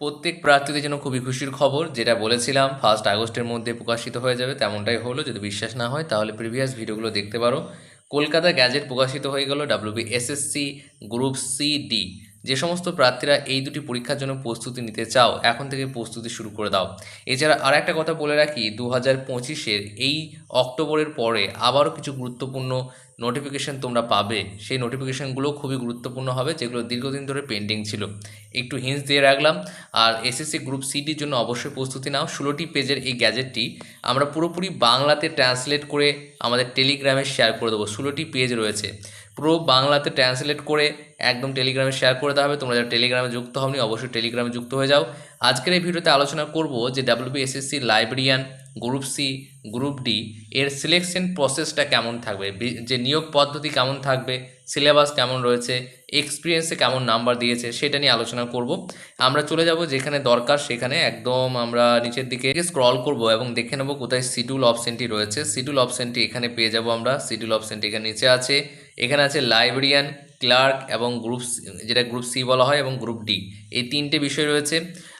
প্রত্যেক প্রার্থীদের জন্য খুবই খুশির খবর, যেটা বলেছিলাম ফার্স্ট আগস্টের মধ্যে প্রকাশিত হয়ে যাবে, তেমনটাই হলো, যদি বিশ্বাস না হয়, তাহলে প্রিভিয়াস ভিডিওগুলো দেখতে পারো। কলকাতা গ্যাজেট প্রকাশিত হয়ে গেল WB SSC group C D যে সমস্ত প্রার্থীরা এই দুটি পরীক্ষার জন্য প্রস্তুতি নিতে চাও, এখন থেকে প্রস্তুতি শুরু করে দাও। এছাড়া আর একটা কথা বলে রাখি দু হাজার পঁচিশের এই অক্টোবরের পরে আবারও কিছু গুরুত্বপূর্ণ নোটিফিকেশন তোমরা পাবে। সেই নোটিফিকেশানগুলো খুবই গুরুত্বপূর্ণ হবে, যেগুলো দীর্ঘদিন ধরে পেন্ডিং ছিল। একটু হিন্স দিয়ে রাখলাম, আর এসএসসি গ্রুপ সিটির জন্য অবশ্যই প্রস্তুতি নাও। ষোলোটি পেজের এই গ্যাজেটটি আমরা পুরোপুরি বাংলাতে ট্রান্সলেট করে আমাদের টেলিগ্রামে শেয়ার করে দেবো। ষোলোটি পেজ রয়েছে। পুরো বাংলাতে ট্রান্সলেট করে একদম টেলিগ্রামে শেয়ার করে দেওয়া হবে। তোমরা যারা টেলিগ্রামে যুক্ত হওনি, অবশ্যই টেলিগ্রামে যুক্ত হয়ে যাও। আজকের এই ভিডিওতে আলোচনা করব যে WBSSC librarian group C group D এর সিলেকশন প্রসেসটা কেমন থাকবে যে নিয়োগ পদ্ধতি কেমন থাকবে সিলেবাস কেমন রয়েছে এক্সপিরিয়েন্সে কেমন নাম্বার দিয়েছে, সেটা নিয়ে আলোচনা করব। আমরা চলে যাব যেখানে দরকার, সেখানে একদম আমরা নিচের দিকে স্ক্রল করব এবং দেখে নেব কোথায় শিডিউল অপশনটি রয়েছে। শিডিউল অপশনটি এখানে পেয়ে যাব আমরা। শিডিউল অপশনটি এখানে নিচে আছে। এখানে আছে লাইব্রেরিয়ান ক্লার্ক এবং গ্রুপ যেটা গ্রুপ সি বলা হয় এবং গ্রুপ ডি এই তিনটে বিষয় রয়েছে।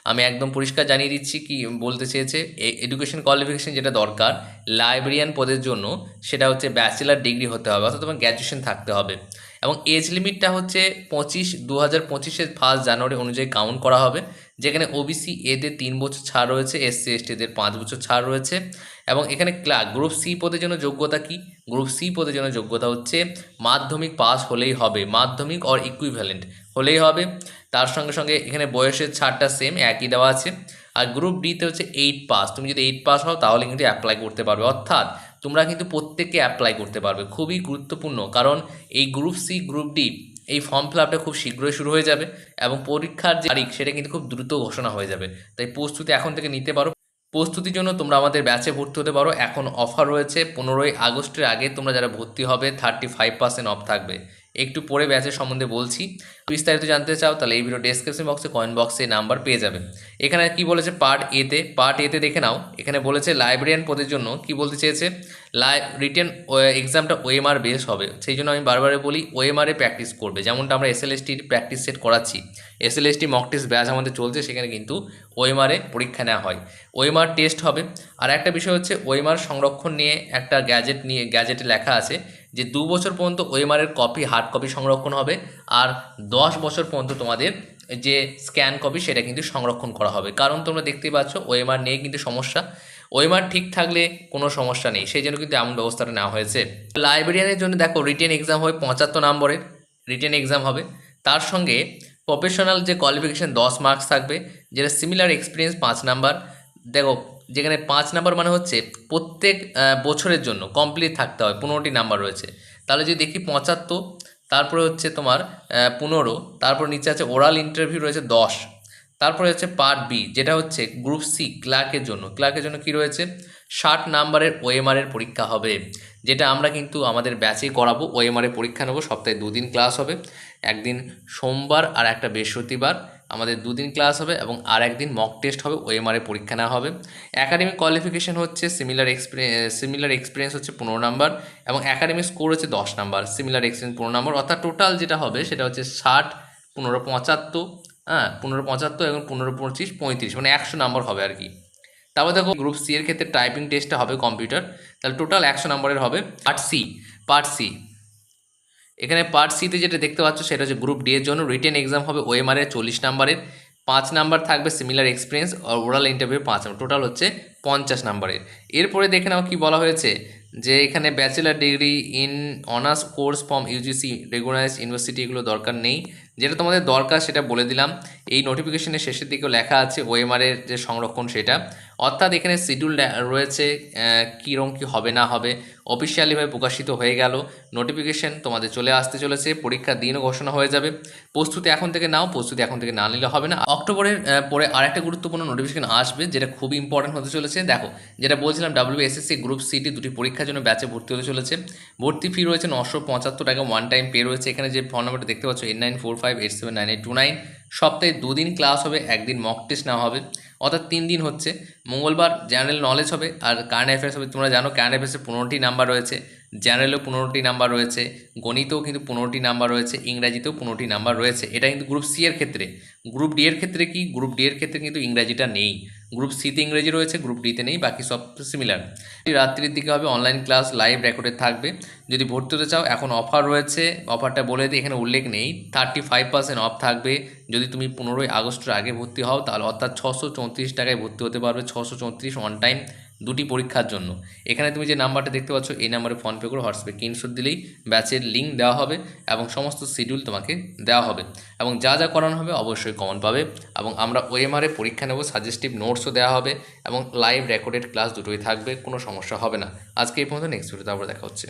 আমি একদম পরিষ্কার জানিয়ে দিচ্ছি কি বলতে চেয়েছে। এডুকেশন কোয়ালিফিকেশন যেটা দরকার লাইব্রেরিয়ান পদের জন্য সেটা হচ্ছে ব্যাচেলার ডিগ্রি হতে হবে, অর্থাৎ তোমার গ্র্যাজুয়েশন থাকতে হবে। এবং এজ লিমিটটা হচ্ছে পঁচিশ দু হাজার পঁচিশের ফার্স্ট জানুয়ারি অনুযায়ী কাউন্ট করা হবে, যেখানে ওবিসি এদের তিন বছর ছাড় রয়েছে এসসি এসটিদের পাঁচ বছর ছাড় রয়েছে এবং এখানে ক্লার্ক গ্রুপ সি পদের জন্য যোগ্যতা কি? গ্রুপ সি পদের জন্য যোগ্যতা হচ্ছে মাধ্যমিক পাস হলেই হবে, মাধ্যমিক অর ইকুইভ্যালেন্ট হলেই হবে। তার সঙ্গে সঙ্গে এখানে বয়সের ছাড়টা সেম একই দেওয়া আছে। আর গ্রুপ ডিতে হচ্ছে এইট পাস তুমি যদি এইট পাস হও তাহলে কিন্তু অ্যাপ্লাই করতে পারবে। অর্থাৎ তোমরা কিন্তু প্রত্যেককে অ্যাপ্লাই করতে পারবে, খুবই গুরুত্বপূর্ণ। কারণ এই গ্রুপ সি গ্রুপ ডি এই ফর্ম ফিল আপটা খুব শীঘ্রই শুরু হয়ে যাবে এবং পরীক্ষার যে তারিখ সেটা কিন্তু খুব দ্রুত ঘোষণা হয়ে যাবে। তাই প্রস্তুতি এখন থেকে নিতে পারো। প্রস্তুতির জন্য তোমরা আমাদের ব্যাচে ভর্তি হতে পারো। এখন অফার রয়েছে, পনেরোই আগস্টের আগে তোমরা যারা ভর্তি হবে থার্টি ফাইভ পার্সেন্ট অফ থাকবে। একটু পরে ব্যাচের সম্বন্ধে বলছি। বিস্তারিত জানতে চাও তাহলে এই ভিডিও ডেসক্রিপশন বক্সে কয়েন বক্সে নাম্বার পেয়ে যাবে। এখানে কি বলেছে পার্ট এতে পার্ট এতে দেখে নাও। এখানে বলেছে লাইব্রেরিয়ান পদের জন্য কি বলতে চেয়েছে? লাই রিটেন এক্সামটা ওএমআর বেস হবে। সেই জন্য আমি বারবার বলি ওএমআরে প্র্যাকটিস করবে। যেমনটা আমরা এসএলএসটির প্র্যাকটিস সেট করাচ্ছি। এসএলএসটি মক টেস্ট ব্যাচ আমাদের চলছে, সেখানে কিন্তু ওএমআরে পরীক্ষা নেওয়া হয়। ওএমআর টেস্ট হবে। আর একটা বিষয় হচ্ছে ওএমআর সংরক্ষণ নিয়ে একটা গ্যাজেট নিয়ে গ্যাজেটে লেখা আছে যে, দু বছর পর্যন্ত ওএমআরের কপি হার্ড কপি সংরক্ষণ হবে। আর দশ বছর পর্যন্ত তোমাদের যে স্ক্যান কপি সেটা কিন্তু সংরক্ষণ করা হবে। কারণ তোমরা দেখতেই পাচ্ছ ওএমআর নিয়ে কিন্তু সমস্যা। ওএমআর ঠিক থাকলে কোনো সমস্যা নেই। সেই জন্য কিন্তু এমন ব্যবস্থাটা নেওয়া হয়েছে। লাইব্রেরিয়ানের জন্য দেখো রিটেন এক্সাম হবে পঁচাত্তর নম্বরের রিটেন এক্সাম হবে। তার সঙ্গে প্রফেশনাল যে কোয়ালিফিকেশান দশ মার্কস থাকবে, যেটা সিমিলার এক্সপিরিয়েন্স পাঁচ নাম্বার। দেখো, যেখানে পাঁচ নাম্বার মানে হচ্ছে প্রত্যেক বছরের জন্য কমপ্লিট থাকতে হয়, পনেরোটি নাম্বার রয়েছে। তাহলে যদি দেখি পঁচাত্তর, তারপরে হচ্ছে তোমার পনেরো, তারপর নিচে আছে ওরাল ইন্টারভিউ রয়েছে দশ। তারপরে হচ্ছে পার্ট বি যেটা হচ্ছে গ্রুপ সি ক্লার্কের জন্য। ক্লার্কের জন্য কি রয়েছে? ষাট নাম্বারের ওএমআরের পরীক্ষা হবে, যেটা আমরা কিন্তু আমাদের ব্যাচেই করাবো। ওএমআরের পরীক্ষা নেব, সপ্তাহে দুদিন ক্লাস হবে। একদিন সোমবার আর একটা বৃহস্পতিবার আমাদের দুদিন ক্লাস হবে এবং আর একদিন মক টেস্ট হবে ওএমআরে পরীক্ষা নেওয়া হবে। একাডেমিক কোয়ালিফিকেশন হচ্ছে সিমিলার এক্সপিরিয়েন্স সিমিলার এক্সপিরিয়েন্স হচ্ছে পনেরো নাম্বার এবং একাডেমিক স্কোর হচ্ছে দশ নাম্বার সিমিলার এক্সপিরিয়েন্স পনেরো নাম্বার অর্থাৎ টোটাল যেটা হবে সেটা হচ্ছে ষাট, পনেরো, পঁচাত্তর হ্যাঁ পনেরো পঁচাত্তর এবং পনেরো পঁচিশ, পঁয়ত্রিশ মানে একশো নাম্বার হবে আর কি। তারপর দেখো গ্রুপ সি এর ক্ষেত্রে টাইপিং টেস্টটা হবে কম্পিউটার তাহলে টোটাল একশো নম্বরের হবে পার্ট সি পার্ট সি এখানে পার্ট সিতে যেটা দেখতে পাচ্ছ সেটা হচ্ছে গ্রুপ ডি এর জন্য রিটেন এক্সাম হবে ওএমআর এর চল্লিশ নাম্বারের। পাঁচ নাম্বার থাকবে সিমিলার এক্সপিরিয়েন্স আর ওরাল ইন্টারভিউ পাঁচ নাম্বার টোটাল হচ্ছে পঞ্চাশ নাম্বারের। এরপরে দেখে নাও কি বলা হয়েছে যে এখানে bachelor degree in honours course from UGC regularise university এগুলো দরকার নেই। যেটা তোমাদের দরকার সেটা বলে দিলাম। এই নোটিফিকেশনের শেষের দিকেও লেখা আছে ওএমআর এর যে সংরক্ষণ সেটা। অর্থাৎ এখানে শিডিউল রয়েছে আহ, কীরকম কী হবে না হবে অফিসিয়ালিভাবে প্রকাশিত হয়ে গেল। নোটিফিকেশন তোমাদের চলে আসতে চলেছে পরীক্ষার দিনও ঘোষণা হয়ে যাবে। প্রস্তুতি এখন থেকে নাও প্রস্তুতি এখন থেকে না নিলে হবে না। অক্টোবরের পরে আরেকটা গুরুত্বপূর্ণ নোটিফিকেশন আসবে যেটা খুব ইম্পর্টেন্ট হতে চলেছে। দেখো যেটা বলছিলাম ডাব্লিউ এসএসসি গ্রুপ সিটি দুটি পরীক্ষার জন্য ব্যাচে ভর্তি হতে চলেছে। ভর্তি ফি রয়েছে নশো পঁচাত্তর টাকা ওয়ান টাইম পে রয়েছে। এখানে যে ফোন নাম্বারটা দেখতে পাচ্ছ eight nine four five eight seven nine eight two nine সপ্তাহে দুদিন ক্লাস হবে, একদিন মক টেস্ট নেওয়া হবে। অর্থাৎ তিন দিন হচ্ছে। মঙ্গলবার জেনারেল নলেজ হবে আর কারেন্ট অ্যাফেয়ার্স হবে। তোমরা জানো কারেন্ট অ্যাফেয়ার্সে পনেরোটি নাম্বার রয়েছে। জেনারেলেও পনেরোটি নাম্বার রয়েছে, গণিতেও কিন্তু পনেরোটি নাম্বার রয়েছে, ইংরাজিতেও পনেরোটি নাম্বার রয়েছে। এটা কিন্তু গ্রুপ সি এর ক্ষেত্রে। গ্রুপ ডি এর ক্ষেত্রে কি? গ্রুপ ডি এর ক্ষেত্রে কিন্তু ইংরাজিটা নেই। গ্রুপ সিতে ইংরেজি রয়েছে গ্রুপ ডিতে নেই, বাকি সব সিমিলার রাত্রির দিকে হবে অনলাইন ক্লাস লাইভ রেকর্ডে থাকবে। যদি ভর্তি হতে চাও, এখন অফার রয়েছে। অফারটা বলে দিই, এখানে উল্লেখ নেই। থার্টি ফাইভ পার্সেন্ট অফ থাকবে। যদি তুমি পনেরোই আগস্টের আগে ভর্তি হও, তাহলে অর্থাৎ ছশো চৌত্রিশ টাকায় ভর্তি হতে পারবে। ছশো চৌত্রিশ ওয়ান টাইম দুটি পরীক্ষার জন্য। এখানে তুমি যে নাম্বারটা দেখতে পাচ্ছ, এই নাম্বারে ফোনপে করে হোয়াটসঅ্যাপে স্ক্রিনশট দিলেই ব্যাচের লিঙ্ক দেওয়া হবে এবং সমস্ত শিডিউল তোমাকে দেওয়া হবে। এবং যা যা করানো হবে অবশ্যই কমন পাবে এবং আমরা ওএমআরে পরীক্ষা নেব, সাজেস্টিভ নোটসও দেওয়া হবে এবং লাইভ রেকর্ডেড ক্লাস দুটোই থাকবে, কোনো সমস্যা হবে না। আজকে এই পর্যন্ত নেক্সট ভিডিওতে আবার দেখা হচ্ছে।